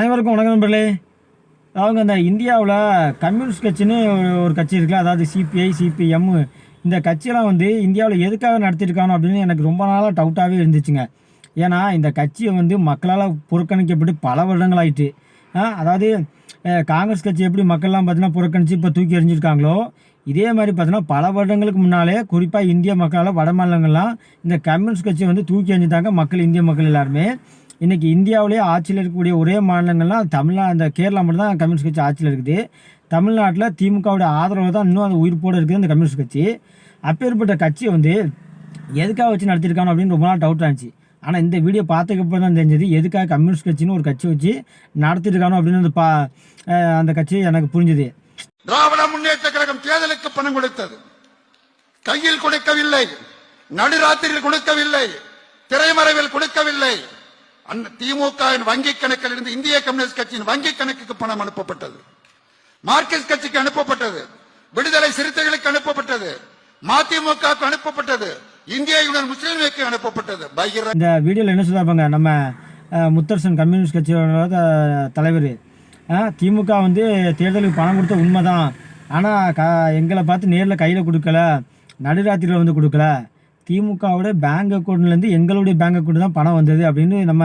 அனைவருக்கும் வணக்கம் நண்பர்களே. அவங்க இந்த இந்தியாவில் கம்யூனிஸ்ட் கட்சின்னு ஒரு ஒரு கட்சி இருக்குல்ல அதாவது சிபிஐ சிபிஎம் இந்த கட்சியெல்லாம் வந்து இந்தியாவில் எதுக்காக நடத்திருக்கானோ அப்படின்னு எனக்கு ரொம்ப நாளாக டவுட்டாகவே இருந்துச்சுங்க. ஏன்னா இந்த கட்சியை வந்து மக்களால் புறக்கணிக்கப்பட்டு பல வருடங்கள் ஆயிட்டு அதாவது காங்கிரஸ் கட்சி எப்படி மக்கள்லாம் பார்த்தீங்கன்னா புறக்கணித்து இப்போ தூக்கி எறிஞ்சிருக்காங்களோ இதே மாதிரி பார்த்தீங்கன்னா பல வருடங்களுக்கு முன்னாலே குறிப்பாக இந்திய மக்களால் வட மாநிலங்கள்லாம் இந்த கம்யூனிஸ்ட் கட்சியை வந்து தூக்கி எறிஞ்சிட்டாங்க மக்கள் இந்திய மக்கள் எல்லாருமே. இன்றைக்கி இந்தியாவிலேயே ஆட்சியில் இருக்கக்கூடிய ஒரே மாநிலங்கள்லாம் தமிழ்நா அந்த கேரளா மட்டும் தான் கம்யூனிஸ்ட் கட்சி ஆட்சியில் இருக்குது. தமிழ்நாட்டில் திமுகவுடைய ஆதரவு தான் இன்னும் அந்த உயிர்ப்போடு இருக்குது அந்த கம்யூனிஸ்ட் கட்சி. அப்பேற்பட்ட கட்சியை வந்து எதுக்காக வச்சு நடத்திருக்கானோ அப்படின்னு ரொம்ப நாள் டவுட் இருந்துச்சு ஆனால் இந்த வீடியோ பார்த்ததுக்கப்புறம் தான் தெரிஞ்சது எதுக்காக கம்யூனிஸ்ட் கட்சின்னு ஒரு கட்சி வச்சு நடத்திருக்கானோ அப்படின்னு அந்த பா அந்த கட்சி எனக்கு புரிஞ்சுது. திராவிட முன்னேற்ற கழகம் தேர்தலுக்கு பணம் கொடுத்தது. கையில் கொடுக்கவில்லை. நடுராத்திரியில் கொடுக்கவில்லை. திரைமறைவில் கொடுக்கவில்லை. திமுக திமுகவின் வங்கி கணக்கில் இருந்து இந்திய கம்யூனிஸ்ட் கட்சியின் வங்கி கணக்குக்கு பணம் அனுப்பப்பட்டது. மார்க்சிஸ்ட் கட்சிக்கு அனுப்பப்பட்டது. விடுதலை சிறுத்தைகளுக்கு அனுப்பப்பட்டது. மதிமுக அனுப்பப்பட்டது. இந்திய யூனியன் முஸ்லீம் லீக்கு அனுப்பப்பட்டது இந்த வீடியோல என்ன சொல்லிருப்பாங்க நம்ம முத்தரசன் கம்யூனிஸ்ட் கட்சியோட தலைவர். திமுக வந்து தேர்தலுக்கு பணம் கொடுத்த உண்மை தான் ஆனால் க எங்களை பார்த்து நேரில் கையில் கொடுக்கல. நடுராத்திரியில் வந்து கொடுக்கல. திமுகவோட பேங்க் அக்கௌண்ட்லேருந்து எங்களுடைய பேங்க் அக்கௌண்ட் தான் பணம் வந்தது அப்படின்னு நம்ம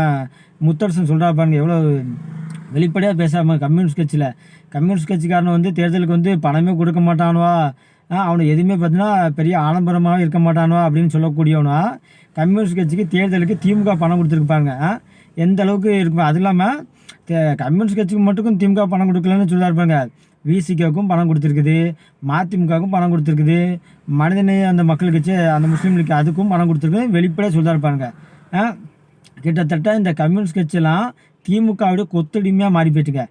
முத்தரசன் சொல்கிறா பாருங்க எவ்வளோ வெளிப்படையாக பேசாமல் கம்யூனிஸ்ட் கட்சியில். கம்யூனிஸ்ட் கட்சிக்காரன் வந்து தேர்தலுக்கு வந்து பணமே கொடுக்க மாட்டானுவா? அவனை எதுவுமே பார்த்தீங்கன்னா பெரிய ஆடம்பரமாக இருக்க மாட்டானுவா அப்படின்னு சொல்லக்கூடியவனா கம்யூனிஸ்ட் கட்சிக்கு தேர்தலுக்கு திமுக பணம் கொடுத்துருப்பாங்க எந்த அளவுக்கு இருக்கும் அது இல்லாமல் கம்யூனிஸ்ட் கட்சிக்கு மட்டுக்கும் திமுக பணம் கொடுக்கலன்னு சொல்லியிருப்பாங்க விசிகாவுக்கும் பணம் கொடுத்துருக்குது மதிமுகவுக்கும் பணம் கொடுத்துருக்குது. மனிதநேய அந்த மக்கள் கட்சி அந்த முஸ்லீம் லீக் அதுக்கும் பணம் கொடுத்துருக்கு. வெளிப்படையாக சொல்லி இருப்பாங்க கிட்டத்தட்ட இந்த கம்யூனிஸ்ட் கட்சியெல்லாம் திமுகவுடைய கொத்தடிமையாக மாறி போயிட்டுங்க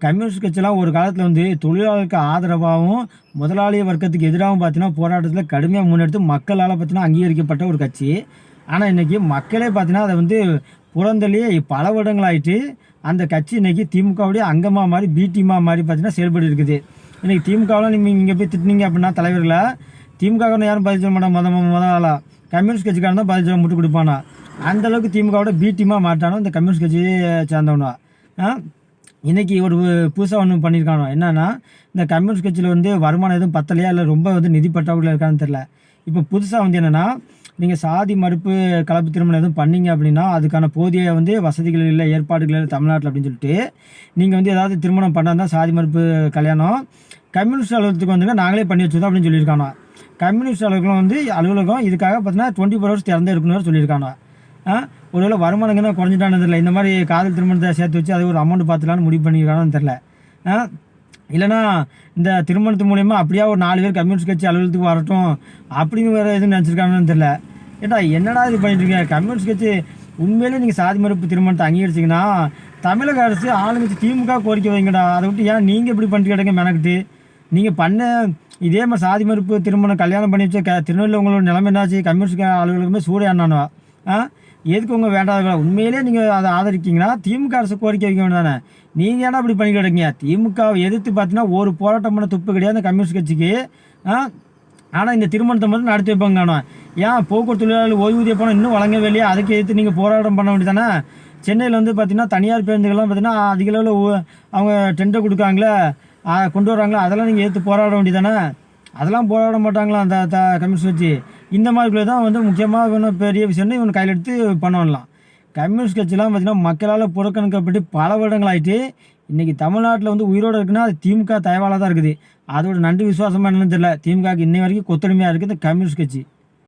கம்யூனிஸ்ட் கட்சியெல்லாம் ஒரு காலத்தில் வந்து தொழிலாளருக்கு ஆதரவாகவும் முதலாளி வர்க்கத்துக்கு எதிராகவும் பார்த்தீங்கன்னா போராட்டத்தில் கடுமையாக முன்னெடுத்து மக்களால் பார்த்தீங்கன்னா அங்கீகரிக்கப்பட்ட ஒரு கட்சி. ஆனால் இன்றைக்கி மக்களே பார்த்தீங்கன்னா அதை வந்து புறந்தள்ளியே பல வருடங்களாயிட்டு அந்த கட்சி இன்றைக்கி திமுகவுடைய அங்கமாக மாதிரி பிடிமா மாதிரி பார்த்தீங்கன்னா செயல்பட்டு இருக்குது. இன்றைக்கி திமுகவில் நீங்கள் இங்கே போய் திட்டினீங்க அப்படின்னா தலைவர்களை திமுக யாரும் பதில் சொல்ல மாட்டாங்க முத முத ஆளாக கம்யூனிஸ்ட் கட்சிக்காரன் தான் பதில் சொல்ல முட்டு கொடுப்பானா? அந்தளவுக்கு திமுகவோட பிடிமா மாட்டானோ இந்த கம்யூனிஸ்ட் கட்சியை சேர்ந்தவனா? இன்றைக்கி ஒரு புதுசாக ஒன்று பண்ணியிருக்கானோ என்னென்னா இந்த கம்யூனிஸ்ட் கட்சியில் வந்து வருமானம் எதுவும் பத்தலையா? இல்லை ரொம்ப வந்து நிதி பற்றாக்குறையில் இருக்கான்னு தெரில இப்போ புதுசாக வந்து என்னென்னா நீங்கள் சாதி மறுப்பு கலப்பு திருமணம் எதுவும் பண்ணீங்க அப்படின்னா அதுக்கான போதிய வந்து வசதிகள் இல்லை ஏற்பாடுகள் இல்லை தமிழ்நாட்டில் அப்படின்னு சொல்லிட்டு நீங்கள் வந்து ஏதாவது திருமணம் பண்ணால் சாதி மறுப்பு கல்யாணம் கம்யூனிஸ்ட் அலுவலகத்துக்கு வந்துங்க நாங்களே பண்ணி வச்சுருந்தோம் அப்படின்னு சொல்லியிருக்காங்க. கம்யூனிஸ்ட் அலுவலகம் வந்து அலுவலகம் இதுக்காக பார்த்தீங்கன்னா டுவெண்ட்டி ஃபோர் ஹவர்ஸ் திறந்தே இருக்கணும்னு சொல்லியிருக்கானோ ஆ ஒருவேளை வருமானங்கன்னா தான் குறைஞ்சிட்டானு தெரில இந்த மாதிரி காதல் திருமணத்தை சேர்த்து வச்சு அது ஒரு அமௌண்ட் பார்த்துலான்னு முடிவு பண்ணியிருக்கானு தெரில இல்லைனா இந்த திருமணத்து மூலயமா அப்படியே ஒரு நாலு பேர் கம்யூனிஸ்ட் கட்சி அலுவலகத்துக்கு வரட்டும் அப்படின்னு வேறு எதுவும் நினச்சிருக்காங்கன்னு தெரில ஏட்டா என்னடா இது பண்ணிட்டுருக்கீங்க கம்யூனிஸ்ட் கட்சி உண்மையிலே நீங்கள் சாதி மறுப்பு திருமணத்தை அங்கீகரிச்சிங்கன்னா தமிழக அரசு ஆளுங்கட்சி திமுக கோரிக்கை வைங்கடா. அதை விட்டு ஏன் நீங்கள் இப்படி பண்ணிட்டு கிடங்க மெனக்கிட்டு? நீங்கள் பண்ண இதே மாதிரி சாதி மறுப்பு திருமணம் கல்யாணம் பண்ணி வச்ச க திருநெல்வேலி உங்களோட நிலைமை என்னாச்சு? கம்யூனிஸ்ட் அலுவலகமே சூறையாடினானோ ஆ? எதுக்கு உங்கள் வேண்டாத உண்மையிலே நீங்கள் அதை ஆதரிக்கீங்கன்னா திமுக அரசு கோரிக்கை வைக்க வேண்டியதானே நீங்கள் ஏன்னா அப்படி பண்ணி கிடக்கீங்க? திமுகவை எதிர்த்து பார்த்தீங்கன்னா ஒரு போராட்டம் பண்ண துப்பு கிடையாது அந்த கம்யூனிஸ்ட் கட்சிக்கு. ஆனால் இந்த திருமணத்தை மட்டும் நடத்தி வைப்பாங்க காணும். ஏன் போக்குவரத்து தொழிலாளர்கள் ஓய்வூதிய பணம் இன்னும் வழங்கவே இல்லையா? அதுக்கு எதிர்த்து நீங்கள் போராட்டம் பண்ண வேண்டியதானே சென்னையில் வந்து பார்த்திங்கன்னா தனியார் பேருந்துகள்லாம் பார்த்தீங்கன்னா அதிக அளவில் அவங்க டெண்டர் கொடுக்காங்களே கொண்டு வராங்களா அதெல்லாம் நீங்கள் எடுத்து போராட வேண்டியதானே அதெல்லாம் போராட மாட்டாங்களா அந்த த கம்யூனிஸ்ட் வச்சு இந்த மாதிரி தான் வந்து முக்கியமாக இன்னும் பெரிய விஷயம்னு இவன் கையில் எடுத்து பண்ண வரலாம். கம்யூனிஸ்ட் கட்சிலாம் பார்த்தீங்கன்னா மக்களால் புறக்கணிக்கப்பட்டு பல வருடங்கள் ஆயிட்டு இன்றைக்கி தமிழ்நாட்டில் வந்து உயிரோடு இருக்குன்னா அது திமுக தயவாலாக தான் இருக்குது. அதோட நன்றி விசுவாசமாக என்னன்னு தெரியல. திமுகவுக்கு இன்னை வரைக்கும் கொத்தடிமையாக இருக்குது இந்த கம்யூனிஸ்ட் கட்சி.